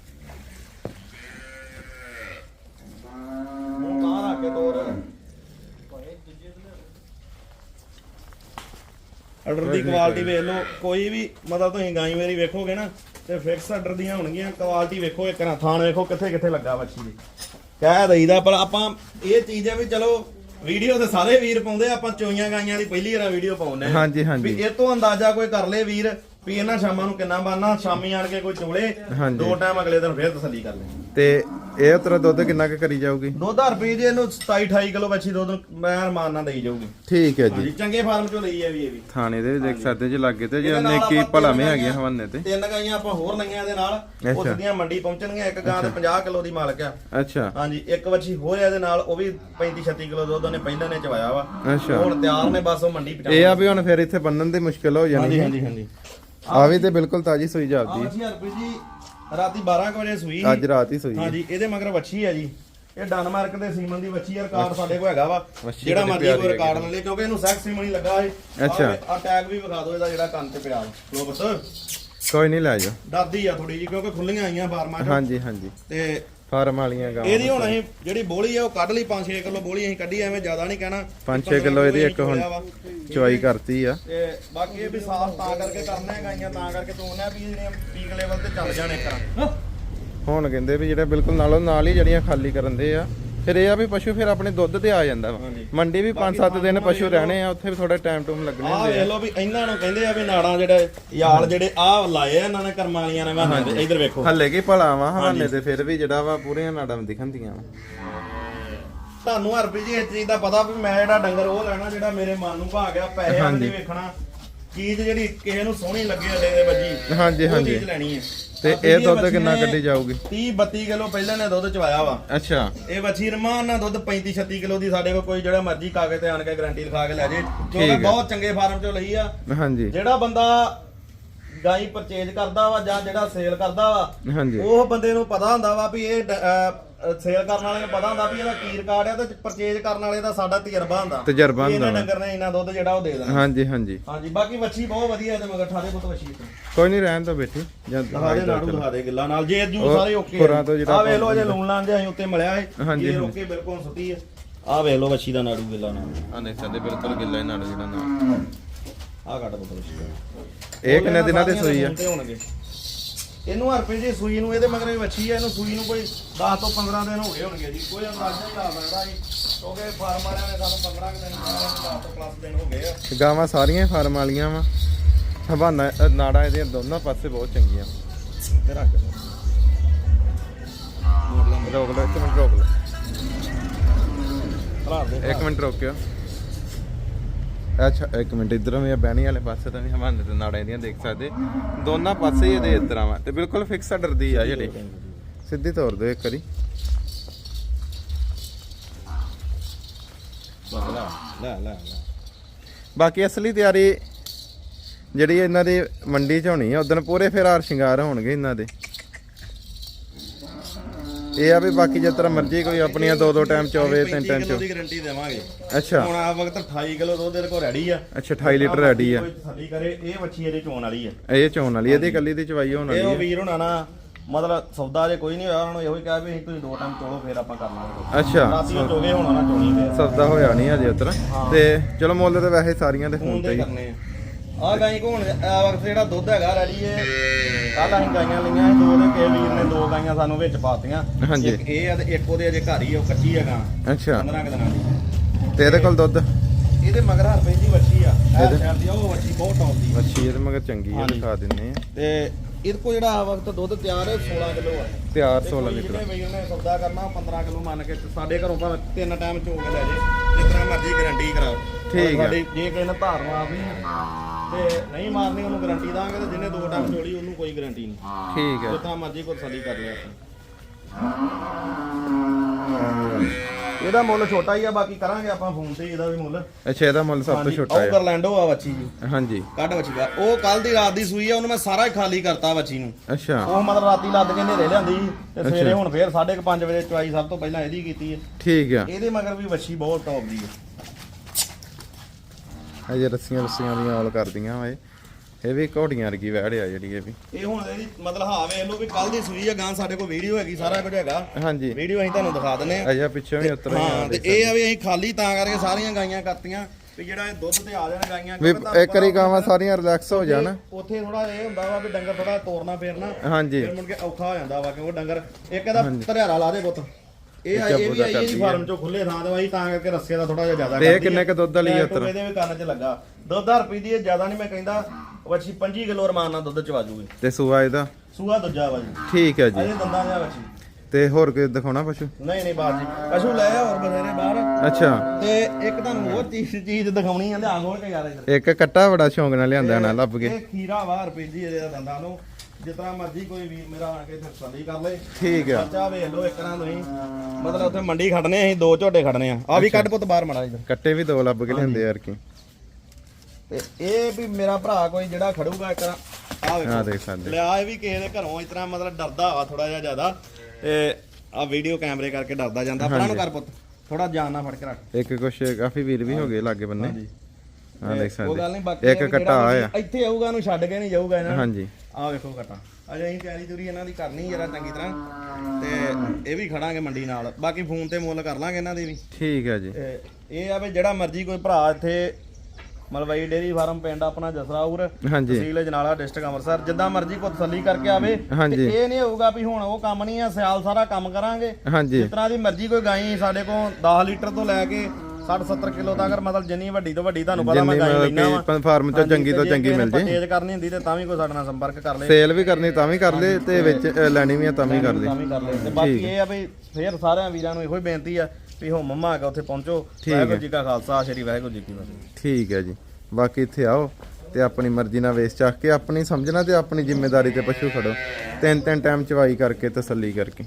ਮੂੰਹ ਤਾਂ ਰੱਖ ਕੇ ਤੋਰ। ਆਰਡਰ ਦੀ ਕੁਆਲਿਟੀ ਵੇਖ ਲਓ ਕੋਈ ਵੀ ਮਤਲਬ ਤੁਸੀਂ ਗਾਈ ਮੇਰੀ ਵੇਖੋਗੇ ਨਾ ਤੇ ਫਿਕਸ ਆਰਡਰ ਦੀਆਂ ਹੋਣਗੀਆਂ ਕੁਆਲਿਟੀ ਵੇਖੋ ਇੱਕ ਨਾ ਥਾਣ ਵੇਖੋ ਕਿੱਥੇ ਕਿੱਥੇ ਲੱਗਾ ਵੱਛੀ ਦੀ ਕਹਿ ਦਈਦਾ ਪਰ ਆਪਾਂ ਇਹ ਚੀਜ਼ ਹੈ ਵੀ ਚਲੋ ਵੀਡੀਓ ਤੇ ਸਾਰੇ ਵੀਰ ਪਾਉਂਦੇ ਆਪਾਂ ਚੋਈਆਂ ਗਾਈਆਂ ਦੀ ਪਹਿਲੀ ਵਾਰ ਵੀਡੀਓ ਪਾਉਂਦੇ ਆ। ਹਾਂਜੀ ਵੀ ਹਾਂਜੀ ਇਹ ਤੋਂ ਅੰਦਾਜ਼ਾ ਕੋਈ ਕਰ ਲੇ ਵੀਰ ਵੀ ਇਹਨਾਂ ਸ਼ਾਮਾਂ ਨੂੰ ਕਿੰਨਾ ਬਾਨਾ ਸ਼ਾਮੀ ਆਣ ਕੇ ਕੋਈ ਚੋਲੇ ਹਾਂਜੀ। ਦੋ ਟਾਈਮ ਅਗਲੇ ਦਿਨ ਫੇਰ ਤਸੱਲੀ ਕਰ ਲੈ ਤੇ ਇਹ ਉਤਰਾ ਦੁੱਧ ਕਿੰਨਾ ਕੁ ਕਰੀ ਜਾਊਗੀ? 2000 ਰੁਪਏ ਦੀ ਇਹਨੂੰ 27 28 ਕਿਲੋ ਬੱਚੀ ਦੁੱਧ ਮੈਂ ਅਰਮਾਨ ਨਾਲ ਦੇਈ ਜਾਊਗੀ। ਠੀਕ ਹੈ ਜੀ। ਹਾਂਜੀ ਚੰਗੇ ਫਾਰਮ ਚੋਂ ਲਈ ਹੈ ਵੀ ਇਹ ਵੀ। ਥਾਣੇ ਦੇ ਵੀ ਦੇਖ ਸਕਦੇ ਜੀ ਲੱਗੇ ਤੇ ਜੀ ਇਹਦੇ ਨਾਲ ਕੀ ਆਪਾਂ ਭਲਾ ਤਿੰਨ ਹਵਾਨੇ ਤੇ। ਤਿੰਨ ਗਾਈਆਂ ਆਪਾਂ ਹੋਰ ਲਈਆਂ ਇਹਦੇ ਨਾਲ। ਉਹ ਅੱਛਾ। ਸਿੱਧੀਆਂ ਮੰਡੀ ਪਹੁੰਚਣਗੀਆਂ ਇੱਕ ਗਾਂ ਦੇ 50 ਕਿਲੋ ਦੀ ਮਾਲਕ ਆ। ਅੱਛਾ। ਹਾਂਜੀ ਇੱਕ ਬੱਚੀ ਹੋਰ ਹੈ ਇਹਦੇ ਨਾਲ ਉਹ ਵੀ 35 36 ਕਿਲੋ ਦੁੱਧ ਉਹਨੇ ਪਹਿਲਾਂ ਨੇ ਚਵਾਇਆ ਵਾ। ਅੱਛਾ। ਹੁਣ ਤਿਆਰ ਨੇ ਬਸ ਉਹ ਮੰਡੀ ਪਹੁੰਚਾ ਇਹ ਆ ਵੀ ਹੁਣ ਫਿਰ ਇੱਥੇ ਬੰਨਣ ਦੀ ਮੁਸ਼ਕਲ ਹੋ ਜਾਣੀ ਹਾਂਜੀ ਹਾਂਜੀ ਹਾਂਜੀ। ਆ ਵੀ ਤੇ ਬਿਲਕੁਲ ਤਾਜੀ ਸੂਈ ਆਹ ਜਾਂਦੀ ਬੱਚੀ ਹਰਪ੍ਰੀਤ ਜੀ ਰਾਤੀ 12 ਕੁ ਵਜੇ ਸੂਈ। ਅੱਜ ਰਾਤ ਹੀ ਸੂਈ ਹੈ। ਹਾਂਜੀ ਇਹਦੇ ਮਗਰ ਵੱਛੀ ਹੈ ਜੀ। ਇਹ ਡਨਮਾਰਕ ਦੇ ਸੀਮਨ ਦੀ ਵੱਛੀ ਆ ਰਿਕਾਰਡ ਸਾਡੇ ਕੋਲ ਹੈਗਾ ਵਾ। ਵੱਛੀ ਜਿਹੜਾ ਬੜੀ ਮਰਜ਼ੀ ਪਿਆਰੀ ਕੋਈ ਹੈਗੀ। ਰਿਕਾਰਡ ਲੈ ਲੇ ਕਿਉਂਕਿ ਇਹਨੂੰ ਸੈਕਸ ਸੀਮਨ ਹੀ ਲੱਗਾ ਹੈ ਅੱਛਾ। ਆ ਟੈਗ ਵੀ ਵਿਖਾ ਦਿਓ ਇਹਦਾ ਜਿਹੜਾ ਕੰਨ ਤੇ ਪਿਆ ਲੋ ਬਸ ਕੋਈ ਨਹੀਂ ਲੈ ਜਾਓ। ਡਰਦੀ ਆ ਥੋੜੀ ਜੀ ਕਿਉਂਕਿ ਖੁੱਲੀਆਂ ਆਈਆਂ ਫਾਰਮਾਂ 'ਚ। ਹਾਂਜੀ ਹਾਂਜੀ। ਤੇ ਫਾਰਮ ਵਾਲੀਆਂ ਗਾਵਾਂ ਇਹਦੀ ਹੁਣ ਅਸੀਂ ਜਿਹੜੀ ਬੋਲੀ ਆ ਉਹ ਕੱਢ ਲਈ 5-6 ਕਿਲੋ ਬੋਲੀ ਅਸੀਂ ਕੱਢੀ ਐਵੇਂ ਜ਼ਿਆਦਾ ਨਹੀਂ ਕਹਿਣਾ। 5-6 ਕਿਲੋ ਇਹਦੀ ਇੱਕ ਹੁਣ। ਚਵਾਈ ਕਰਤੀ ਆ। ਤੇ ਬਾਕੀ ਇਹ ਵੀ ਸਾਫ਼ ਤਾਂ ਕਰਕੇ ਕਰਨਾ ਹੈ ਗਾਈਆਂ ਤਾਂ ਕਰਕੇ ਤੋੜਨਾ ਵੀ ਜਿਹੜੀਆਂ ਪੀਕ ਲੈਵਲ ਤੇ ਚੱਲ ਜਾਣ ਇੱਕ ਰਾਂ ਹੁਣ ਕਹਿੰਦੇ ਵੀ ਜਿਹੜੇ ਬਿਲਕੁਲ ਨਾਲੋਂ ਨਾਲ ਹੀ ਜਿਹੜੀਆਂ ਖਾਲੀ ਕਰਨ ਦੇ ਆ ਫਿਰ ਇਹ ਆ ਵੀ ਪਸ਼ੂ ਫਿਰ ਆਪਣੇ ਦੁੱਧ ਤੇ ਆ ਜਾਂਦਾ ਵਾ। ਹਾਂਜੀ। ਮੰਡੀ ਵੀ 5-7 ਦਿਨ ਪਸ਼ੂ ਰਹਿਣੇ ਆ ਉੱਥੇ ਵੀ ਥੋੜਾ ਟਾਈਮ ਟੂਮ ਲੱਗਣੇ ਆਹ ਹੁੰਦੇ ਵੇਖ ਆ ਲਓ ਵੀ ਇਹਨਾਂ ਨੂੰ ਕਹਿੰਦੇ ਆ ਵੀ ਨਾੜਾਂ ਜਿਹੜੇ ਯਾਲ ਜਿਹੜੇ ਆਹ ਲਾਏ ਆ ਇਹਨਾਂ ਨੇ ਕਰਮਾਂ ਵਾਲੀਆਂ ਨੇ ਦੇ ਇਧਰ ਵੇਖੋ। ਹੱਲੇ ਕੀ ਭਲਾ ਵਾ ਹਵਾਨੇ ਤੇ ਫਿਰ ਵੀ ਜਿਹੜਾ ਵਾ ਪੂਰੀਆਂ ਨਾੜਾਂ ਦਿਖਣਦੀਆਂ ਵਾ। ਤੁਹਾਨੂੰ ਹਰਪੀ ਜੀ ਇਸ ਚੀਜ਼ ਦਾ ਪਤਾ ਵੀ ਮੈਂ ਜਿਹੜਾ ਡੰਗਰ ਉਹ ਲੈਣਾ ਜਿਹੜਾ ਮੇਰੇ ਮਨ ਨੂੰ ਭਾ ਗਿਆ ਪੈਸੇ ਨਹੀਂ ਵੇਖਣਾ। ਚੀਜ਼ ਜਿਹੜੀ ਕਿਸੇ ਨੂੰ ਸੋਹਣੀ ਲੱਗੇ ਅੱਡੇ ਦੇ ਵੱਜੀ ਹਾਂਜੀ ਉਹ ਹਾਂਜੀ। ਚੀਜ਼ ਲੈਣੀ ਹੈ। ਤੇ ਇਹ ਦੁੱਧ ਕਿੰਨਾ ਕੱਢੀ ਜਾਊਗੀ? 30 32 ਕਿਲੋ ਪਹਿਲਾਂ ਨੇ ਦੁੱਧ ਚਵਾਇਆ ਵਾ। ਅੱਛਾ। ਇਹ ਵੱਛੀ ਰਮਾਨ ਨਾਲ ਦੁੱਧ 35 36 ਕਿਲੋ ਦੀ ਸਾਡੇ ਕੋਲ ਕੋਈ ਜਿਹੜਾ ਮਰਜ਼ੀ ਕਾਗਜ਼ ਤੇ ਆਣ ਕੇ ਗਾਰੰਟੀ ਲਿਖਾ ਕੇ ਲੈ ਜੇ। ਕਿਉਂਕਿ। ਬਹੁਤ ਚੰਗੇ ਫਾਰਮ ਚੋਂ ਲਈ ਆ। ਹਾਂਜੀ। ਜਿਹੜਾ ਬੰਦਾ ਗਾਈ ਪਰਚੇਜ ਕਰਦਾ ਵਾ ਜਾਂ ਜਿਹੜਾ ਸੇਲ ਕਰਦਾ ਵਾ ਹਾਂਜੀ। ਉਹ ਬੰਦੇ ਨੂੰ ਪਤਾ ਹੁੰਦਾ ਵਾ ਵੀ ਇਹ ਸੇਲ ਕਰਨ ਵਾਲੇ ਨੂੰ ਪਤਾ ਹੁੰਦਾ ਵੀ ਇਹਦਾ ਕੀ ਰਿਕਾਰਡ ਆ ਤੇ ਪਰਚੇਜ ਕਰਨ ਵਾਲੇ ਦਾ ਸਾਡਾ ਤਜਰਬਾ ਹੁੰਦਾ। ਤਜਰਬਾ ਵੀ ਹੁੰਦਾ ਇਹਨੇ। ਡੰਗਰ ਨੇ ਇੰਨਾ ਦੁੱਧ ਜਿਹੜਾ ਉਹ ਦੇ ਦੇਣਾ। ਹਾਂਜੀ ਹਾਂਜੀ। ਹਾਂਜੀ ਬਾਕੀ ਵੱਛੀ ਬਹੁਤ ਵਧੀਆ ਇਹਦੇ ਮਗਰ ਠਾਦੇ ਪੁੱਤ ਵੱਛੀ। ਕੋਈ ਨਹੀਂ ਰਹਿਣ ਤੋਂ ਬੇਟੀ। ਜਾਂ ਦਿਖਾ ਦੇ ਨਾੜੂ ਦਿਖਾ ਦੇ ਗਿੱਲਾ ਨਾਲ। ਜੇ ਜੂ ਸਾਰੇ ਓਕੇ ਤੋਂ ਜਿਹੜਾ ਆ ਵੇਖ ਲਓ ਜੇ ਲੂਣ ਲਾਂਦੇ ਅਸੀਂ ਉੱਤੇ ਮਿਲਿਆ ਏ ਹਾਂਜੀ, ਜੇ। ਓਕੇ ਬਿਲਕੁਲ ਸੁੱਤੀ ਹੈ ਆ ਵੇਖ ਲਓ ਵੱਛੀ ਦਾ ਨਾੜੂ ਗਿੱਲਾ ਨਾਲ। ਆਨੇ ਸਾਡੇ ਬਿਲਕੁਲ ਗਿੱਲਾ ਹੀ ਨਾਲ ਜਿਹੜਾ ਨਾਲ। ਆ ਕੱਟ ਪੁੱਤ ਵੱਛੀ ਦਾ। ਇਹ ਕਿੰਨੇ ਦਿਨਾਂ ਦੇ ਸੂਈ ਆ? ਲੂਣ ਇਹਨੂੰ ਹਰਪੇ ਜੀ ਸੂਈ ਨੂੰ ਇਹਦੇ ਮਗਰ ਵੱਛੀ ਆ ਇਹਨੂੰ ਸੂਈ ਨੂੰ ਕੋਈ 10 ਤੋਂ 15 ਦਿਨ ਹੋ ਗਏ ਹੋਣਗੇ ਜੀ। ਕੋਈ ਅੰਦਾਜ਼ਾ ਹੀ ਲਾ ਸਕਦਾ ਜੀ ਕਿਉਂਕਿ ਫਾਰਮ ਵਾਲਿਆਂ ਨੇ ਸਾਨੂੰ 15 ਕੁ ਦਿਨ 10 ਤੋਂ ਪਲੱਸ ਦਿਨ ਹੋ ਗਏ ਆ। ਗਾਵਾਂ ਸਾਰੀਆਂ ਫਾਰਮ ਵਾਲੀਆਂ ਵਾ। ਹਵਾਨਾ ਨਾੜਾਂ ਇਹਦੀਆਂ ਦੋਨਾਂ ਪਾਸੇ ਬਹੁਤ ਚੰਗੀਆਂ। ਤੇ ਰੱਖ ਦੇ। ਮੋੜ ਲਾ ਰੋਕ ਲਓ ਇੱਕ ਮਿੰਟ ਰੋਕ ਲਓ। ਇੱਕ ਮਿੰਟ ਰੋਕਿਓ। ਅੱਛਾ, ਇੱਕ ਮਿੰਟ, ਇਧਰੋਂ ਵੀ ਆ, ਬਹਿਣੀ ਵਾਲੇ ਪਾਸੇ ਤੋਂ ਵੀ ਹਵਾਨੇ ਤੇ ਨਾੜਾਂ ਇਹਦੀਆਂ ਦੇਖ ਸਕਦੇ। ਦੋਨਾਂ ਪਾਸੇ ਇਹਦੇ ਇਸ ਤਰ੍ਹਾਂ ਵਾ, ਤੇ ਬਿਲਕੁਲ ਫਿਕਸ ਡਰਦੀ ਆ ਜਿਹੜੀ। ਸਿੱਧੀ ਤੋਰ ਦਿਓ ਇੱਕ ਵਾਰੀ। ਬਾਕੀ ਅਸਲੀ ਤਿਆਰੀ ਜਿਹੜੀ ਇਹਨਾਂ ਦੀ ਮੰਡੀ 'ਚ ਹੋਣੀ ਆ ਉਦੋਂ ਪੂਰੇ ਫਿਰ ਹਾਰ ਸ਼ਿੰਗਾਰ ਹੋਣਗੇ ਇਹਨਾਂ ਦੇ। ਇਹ ਆ ਵੀ ਬਾਕੀ ਜਿਸ ਤਰ੍ਹਾਂ ਮਰਜ਼ੀ ਕੋਈ ਆਪਣੀਆਂ ਦੋ ਦੋ ਟਾਈਮ ਚ ਹੋਵੇ ਤਿੰਨ ਟਾਈਮ ਚ ਕਿਲੋ ਦੀ ਗਾਰੰਟੀ ਦੇਵਾਂਗੇ। ਅੱਛਾ। ਹੁਣ ਆ ਵਕਤ 28 ਕਿਲੋ ਦੁੱਧ ਇਹਦੇ ਕੋਲ ਰੈਡੀ ਆ। ਅੱਛਾ 28 ਲੀਟਰ ਰੈਡੀ ਆ। ਕੋਈ ਤਸੱਲੀ ਕਰੇ ਇਹ ਵੱਛੀ ਇਹਦੇ ਚੋਣ ਵਾਲੀ ਆ। ਇਹ ਚੋਣ ਵਾਲੀ ਇਹਦੀ ਕੱਲੀ ਦੀ ਚਵਾਈ ਹੋਣ ਇਹ ਵਾਲੀ ਉਹ ਆ। ਵੀਰ ਹੋਣਾ ਨਾ ਮਤਲਬ ਸੌਦਾ ਜੇ ਕੋਈ ਨਹੀਂ ਹੋਇਆ ਉਹਨਾਂ ਨੂੰ ਇਹੋ ਹੀ ਕਿਹਾ ਵੀ ਅਸੀਂ ਤੁਸੀਂ ਦੋ ਟਾਈਮ ਚੋਲੋ ਫਿਰ ਆਪਾਂ ਕਰ ਲਾਂਗੇ। ਅੱਛਾ। ਉਹ ਚੋਗੇ ਹੋਣਾ ਨਾ ਚੋਣੀ ਫਿਰ। ਸੌਦਾ ਹੋਇਆ ਨਹੀਂ ਅਜੇ ਉਤਰ ਤੇ ਚਲੋ ਮੁੱਲ ਤੇ ਵੈਸੇ ਸਾਰੀਆਂ ਦੇ ਫੋਨ ਤੇ ਤੇ ਹੀ। ਆ ਗਾਈ ਕੋਣ ਆ ਵਕਤ ਜਿਹੜਾ ਦੁੱਧ ਹੈਗਾ ਰੈਡੀ ਏ ਕੱਲ ਅਸੀਂ ਗਾਈਆਂ ਲਈਆਂ ਦੋ ਦੇ ਕੇ ਵੀਰ ਨੇ ਦੋ ਗਾਈਆਂ ਸਾਨੂੰ ਵਿੱਚ ਪਾਤੀਆਂ। ਹਾਂਜੀ। ਇੱਕ ਇਹ ਆ ਤੇ ਇੱਕ ਉਹਦੇ ਅਜੇ ਘਰ ਹੀ ਆ, ਉਹ ਕੱਚੀ ਆ ਗਾਂ। ਅੱਛਾ। 15 ਕੁ ਦਿਨਾਂ ਦੀ। ਤੇ ਇਹਦੇ ਕੋਲ ਦੁੱਧ? ਇਹਦੇ ਮਗਰ ਹਰਪੇ ਦੀ ਵੱਛੀ ਆ। ਇਹ ਇਹਦੇ- ਸ਼ਹਿਰ ਦੀ ਆ, ਉਹ ਵੱਛੀ ਬਹੁਤ ਟੌਪ ਦੀ। ਮੱਛੀ ਇਹਦੇ ਮਗਰ ਚੰਗੀ ਆ ਹਾਂਜੀ। ਦਿਖਾ ਦਿੰਨੇ ਆ। ਤੇ ਇਹਦੇ ਕੋਲ ਜਿਹੜਾ ਆ ਵਕਤ ਦੁੱਧ ਤਿਆਰ ਹੈ 16 ਕਿਲੋ ਆ। ਤਿਆਰ ਤੇ 16 ਕੋਈ ਲੀਟਰ। ਜਿਹਨੇ ਵੀਰ ਨੇ ਸੌਦਾ ਕਰਨਾ ਉਹ 15 ਕਿਲੋ ਮੰਨ ਕੇ ਤੇ ਸਾਡੇ ਘਰੋਂ ਭਾਵੇਂ ਤਿੰਨ ਟਾਈਮ ਚੋ ਕੇ ਲੈ ਜੇ। ਤਰ੍ਹਾਂ ਮਰਜ਼ੀ ਗਾਰੰਟੀ ਕਰਾਓ। ਠੀਕ ਆ। ਸਾਡੀ ਜੇ ਕਿਸੇ ਨੇ ਧਾਰ ਮਾਰਨੀ ਆ ਤੇ ਨਹੀਂ ਮਾਰਨੀ ਉਹਨੂੰ ਗਾਰੰਟੀ ਦਾਂਗੇ ਤੇ ਜਿਹਨੇ ਦੋ ਟਾਈਮ ਚੋਲੀ ਉਹਨੂੰ ਕੋਈ ਗਾਰੰਟੀ ਨਹੀਂ। ਠੀਕ ਹੈ। ਤਰ੍ਹਾਂ ਮਰਜ਼ੀ ਕੋਈ ਤਸੱਲੀ ਕਰ ਲਿਆ। ਇਹਦਾ ਮੁੱਲ ਛੋਟਾ ਹੀ ਆ ਬਾਕੀ ਕਰਾਂਗੇ ਆਪਾਂ ਫੋਨ ਤੇ ਹੀ ਇਹਦਾ ਵੀ ਮੁੱਲ। ਅੱਛਾ ਇਹਦਾ ਮੁੱਲ ਸਭ ਤੋਂ ਛੋਟਾ ਉਹ ਹੈ। ਗਰਲੈਂਡੋ ਆ ਬੱਚੀ ਜੀ। ਹਾਂਜੀ। ਕੱਢ ਬੱਚੀ ਦਾ। ਉਹ ਕੱਲ ਦੀ ਰਾਤ ਦੀ ਸੂਈ ਆ ਉਹਨੂੰ ਮੈਂ ਸਾਰਾ ਹੀ ਖਾਲੀ ਕਰਤਾ ਬੱਚੀ ਨੂੰ। ਅੱਛਾ। ਉਹ ਮਤਲਬ ਰਾਤੀ ਲੱਦ ਕੇ ਨੇਰੇ ਲਿਆਂਦੀ ਸੀ ਤੇ। ਸਵੇਰੇ ਹੁਣ ਫੇਰ 5:30 ਵਜੇ ਚੁਆਈ ਸਭ ਤੋਂ ਪਹਿਲਾਂ ਇਹਦੀ ਕੀਤੀ ਹੈ। ਠੀਕ ਆ। ਇਹਦੇ ਮਗਰ ਵੀ ਵੱਛੀ ਬਹੁਤ ਟੌਪ ਦੀ ਹੈ। ਅਜੇ ਰੱਸੀਆਂ ਰੱਸੀਆਂ ਦੀਆਂ ਆਲ ਕਰਦੀਆਂ ਵਾ ਇਹ। ਇਹ ਵੀ ਘੋੜੀਆਂ ਵਰਗੀ ਵਹਿੜ ਆ ਜਿਹੜੀ ਇਹ ਵੀ। ਇਹ ਹੁਣ ਇਹਦੀ ਮਤਲਬ ਹਾਂ ਵੇਖ ਲਓ ਵੀ ਕੱਲ ਦੀ ਸੂਈ ਆ ਗਾਂ ਸਾਡੇ ਕੋਲ ਵੀਡੀਓ ਹੈਗੀ ਸਾਰਾ ਕੁਝ ਹੈਗਾ। ਹਾਂਜੀ। ਵੀਡੀਓ ਅਸੀਂ ਤੁਹਾਨੂੰ ਦਿਖਾ ਦਿੰਨੇ ਆ ਅਜਾ ਪਿੱਛੋਂ ਵੀ ਉਤਰ ਹਾਂ ਤੇ ਇਹ ਆ ਵੀ ਅਸੀਂ ਖਾਲੀ ਤਾਂ ਕਰਕੇ ਸਾਰੀਆਂ ਗਾਈਆਂ ਕਰਤੀਆਂ ਵੀ ਜਿਹੜਾ ਇਹ ਦੁੱਧ ਤੇ ਆ ਜਾਣ ਗਾਈਆਂ ਵੀ ਇੱਕ ਵਾਰੀ ਗਾਵਾਂ ਸਾਰੀਆਂ ਰਿਲੈਕਸ ਹੋ ਜਾਣ। ਉੱਥੇ ਥੋੜਾ ਇਹ ਹੁੰਦਾ ਵਾ ਵੀ ਡੰਗਰ ਥੋੜਾ ਤੋਰਨਾ ਫੇਰਨਾ। ਹਾਂਜੀ। ਫਿਰ ਮੁੜ ਕੇ ਔਖਾ ਹੋ ਜਾਂਦਾ ਵਾ ਕਿਉਂਕਿ ਡੰਗਰ ਇੱਕ ਇਹਦਾ ਧਰਿਆਰਾ ਲਾ ਦੇ ਪੁੱਤ। ਇਹ ਆ- ਇਹ ਵੀ ਆਈ ਇਹਦੀ ਫਾਰਮ ਚੋਂ ਖੁੱਲੇ ਥਾਂ ਤੇ ਬਾਈ ਤਾਂ ਕਰਕੇ ਰੱਸੇ ਦਾ ਥੋੜਾ ਜਿਹਾ ਜ਼ਿਆਦਾ ਤੇ ਇਹ ਕਿੰਨੇ। ਕੁ ਦੁੱਧ ਵਾਲੀ ਆ? ਇਹਦੇ ਵੀ ਕੰਨ 'ਚ ਲੱਗਾ। ਦੁੱਧ ਰੁਪਏ ਦੀ ਇਹ ਜ਼ਿਆਦਾ ਨਹੀਂ ਮੈਂ ਕਹਿੰਦਾ ਵੱਛੀ 25 ਕਿਲੋ ਰਮਾਨ ਨਾਲ ਦੁੱਧ ਚਵਾ ਜੂਗੀ। ਤੇ ਸੂਆ ਇਹਦਾ? ਸੂਆ ਦੂਜਾ ਵਾ ਜੀ। ਠੀਕ ਹੈ ਜੀ। ਅਜੇ ਦੰਦਾਂ ਜਿਹਾ ਵੱਛੀ। ਤੇ ਹੋਰ ਕੋਈ ਦਿਖਾਉਣਾ ਪਸ਼ੂ? ਨਹੀਂ ਨਹੀਂ ਬਾਤ ਜੀ। ਪਸ਼ੂ ਲੈ ਆ ਹੋਰ ਬਥੇਰੇ ਬਾਹਰ। ਅੱਛਾ। ਤੇ ਇੱਕ ਤੁਹਾਨੂੰ ਹੋਰ ਚੀਜ਼ ਚੀਜ਼ ਦਿਖਾਉਣੀ ਆ ਲਿਆ ਹੋਰ ਕੇ ਯਾਰ ਇੱਧਰ ਇੱਕ ਕੱਟਾ ਬੜਾ ਸ਼ੌਂਕ ਨਾਲ ਲਿਆਂਦਾ ਨਾ ਲੱਭ ਕੇ। ਇਹ ਖੀਰਾ ਵਾ ਰੁਪਏ ਦੀ ਇਹਦੇ ਦੰਦਾਂ ਨੂੰ। ਤਰ੍ਹਾਂ ਮਰਜ਼ੀ ਕੋਈ ਵੀਰ ਮੇਰਾ ਆ ਕੇ ਤਸੱਲੀ ਕਰ ਲੇ। ਠੀਕ ਆ। ਬੱਚਾ ਵੇਖ ਲਓ ਇੱਕ ਨਾਲ ਤੁਸੀਂ। ਮਤਲਬ ਉੱਥੇ ਮੰਡੀ ਖੜਨੇ ਅਸੀਂ ਦੋ ਝੋਟੇ ਖੜਨੇ ਆ। ਆ ਵੀ ਕੱਢ ਪੁੱਤ ਬਾਹਰ ਮੜਾ ਇੱਧਰ ਕੱਟੇ ਵੀ ਦੋ ਲੱਭ ਕੇ ਲਿਆਂਦੇ ਯਾਰ ਕੀ ਤੇ ਇਹ ਵੀ ਮੇਰਾ ਭਰਾ ਕੋਈ ਜਿਹੜਾ ਖੜੂਗਾ ਇੱਕ ਆ ਆ ਵੇਖੋ। ਦੇਖ ਸਕਦੇ। ਲਿਆ ਇਹ ਵੀ ਕਿਸੇ ਦੇ ਘਰੋਂ ਇਸ ਤਰ੍ਹਾਂ ਮਤਲਬ ਡਰਦਾ ਵਾ ਥੋੜਾ ਜਿਹਾ ਜ਼ਿਆਦਾ। ਤੇ ਆ ਵੀਡੀਓ ਕੈਮਰੇ ਕਰਕੇ ਡਰਦਾ ਜਾਂਦਾ। ਪਰਾਂ ਨੂੰ ਕਰ ਪੁੱਤ। ਥੋੜਾ ਜਾਨ ਨਾ ਫੜ ਕੇ ਰੱਖ। ਇੱਕ ਕੁਛ ਕਾਫੀ ਵੀਰ ਵੀ ਹੋ ਗਏ ਲਾਗੇ ਬੰਨੇ। ਹਾਂ ਦੇਖ ਸਕਦੇ। ਇੱਕ ਕੱਟਾ ਆਇਆ। ਇੱਥੇ ਆਊਗਾ ਉਹਨੂੰ ਛੱਡ ਕੇ ਨਹੀਂ ਜਾਊਗਾ ਇਹਨਾਂ ਨੂੰ। ਹਾਂਜੀ। ਆ ਵੇਖੋ ਕਟਾ ਅਜੇ ਅਸੀਂ ਤਿਆਰੀ ਤੁਰੀ ਇਹਨਾਂ ਦੀ ਕਰਨੀ ਜਰਾ ਚੰਗੀ ਤਰ੍ਹਾਂ। ਤੇ ਇਹ ਵੀ ਖੜਾਂਗੇ ਮੰਡੀ ਨਾਲ। ਬਾਕੀ ਫੋਨ ਤੇ ਮੁੱਲ ਕਰ ਲਾਂਗੇ ਇਹਨਾਂ ਦੀ ਵੀ। ਠੀਕ ਹੈ ਜੀ। ਤੇ ਇਹ ਆ ਵੀ ਜਿਹੜਾ ਮਰਜ਼ੀ ਕੋਈ ਭਰਾ ਇੱਥੇ ਮਲਵਈ ਡੇਰੀ ਫਾਰਮ ਪਿੰਡ ਆਪਣਾ ਜਸਰਾਉਰ ਤਹਿਸੀਲ ਜਨਾਲਾ ਡਿਸਟ੍ਰਿਕਟ ਅੰਮ੍ਰਿਤਸਰ ਜਿੱਦਾਂ ਮਰਜ਼ੀ ਕੋ ਤਸੱਲੀ ਕਰਕੇ ਆਵੇ। ਤੇ ਇਹ ਨਹੀਂ ਹੋਊਗਾ ਵੀ ਹੁਣ ਉਹ ਕੰਮ ਨਹੀਂ ਆ ਸਿਆਲ ਸਾਰਾ ਕੰਮ ਕਰਾਂਗੇ। ਜਿਸ ਤਰ੍ਹਾਂ ਦੀ ਮਰਜ਼ੀ ਕੋਈ ਗਾਈ ਸਾਡੇ ਕੋਲ 10 ਲੀਟਰ ਤੋਂ ਲੈ ਕੇ 60 70 ਕਿਲੋ ਤੱਕ ਮਤਲਬ ਜਿੰਨੀ ਵੱਡੀ ਤੋਂ ਵੱਡੀ ਤੁਹਾਨੂੰ ਪਤਾ ਮੈਂ ਮਤਲਬ ਲੈਣਾ ਵਾ। ਫਾਰਮ ਚੋਂ ਚੰਗੀ ਤੋਂ ਚੰਗੀ ਮਿਲ ਜੇ। ਤੇਜ਼ ਕਰਨੀ ਹੁੰਦੀ ਤੇ ਤਾਂ ਵੀ ਕੋਈ ਸਾਡੇ ਨਾਲ ਸੰਪਰਕ ਕਰ ਲੇ ਸੇਲ ਵੀ ਕਰਨੀ ਤਾਂ ਵੀ ਕਰ ਲੈ ਤੇ ਵਿੱਚ ਅ, ਲੈਣੀ ਵੀ ਆ ਤਾਂ ਵੀ ਕਰ ਲੈ ਤਾਂ ਵੀ ਕਰ ਲੈ ਤੇ ਬਾਕੀ ਇਹ ਆ ਵੀ ਫੇਰ ਸਾਰਿਆਂ ਵੀਰਾਂ ਨੂੰ ਇਹੋ ਹੀ ਬੇਨਤੀ ਆ ਵੀ ਹੋ ਮੰਮਾ ਆ ਕੇ ਉੱਥੇ ਪਹੁੰਚੋ। ਵਾਹਿਗੁਰੂ ਜੀ ਕਾ ਖਾਲਸਾ ਸ੍ਰੀ ਵਾਹਿਗੁਰੂ ਜੀ ਕੀ ਫਤਿਹ। ਠੀਕ ਹੈ ਜੀ। ਬਾਕੀ ਇੱਥੇ ਆਓ ਤੇ ਆਪਣੀ ਮਰਜ਼ੀ ਨਾਲ ਵੇਚ ਚੱਕ ਕੇ ਆਪਣੀ ਸਮਝਣਾ ਤੇ ਆਪਣੀ ਜ਼ਿੰਮੇਵਾਰੀ ਤੇ ਪਸ਼ੂ ਖੜੋ। ਤਿੰਨ ਤਿੰਨ ਟਾਈਮ ਚਵਾਈ ਕਰਕੇ ਤਸੱਲੀ ਕਰਕੇ।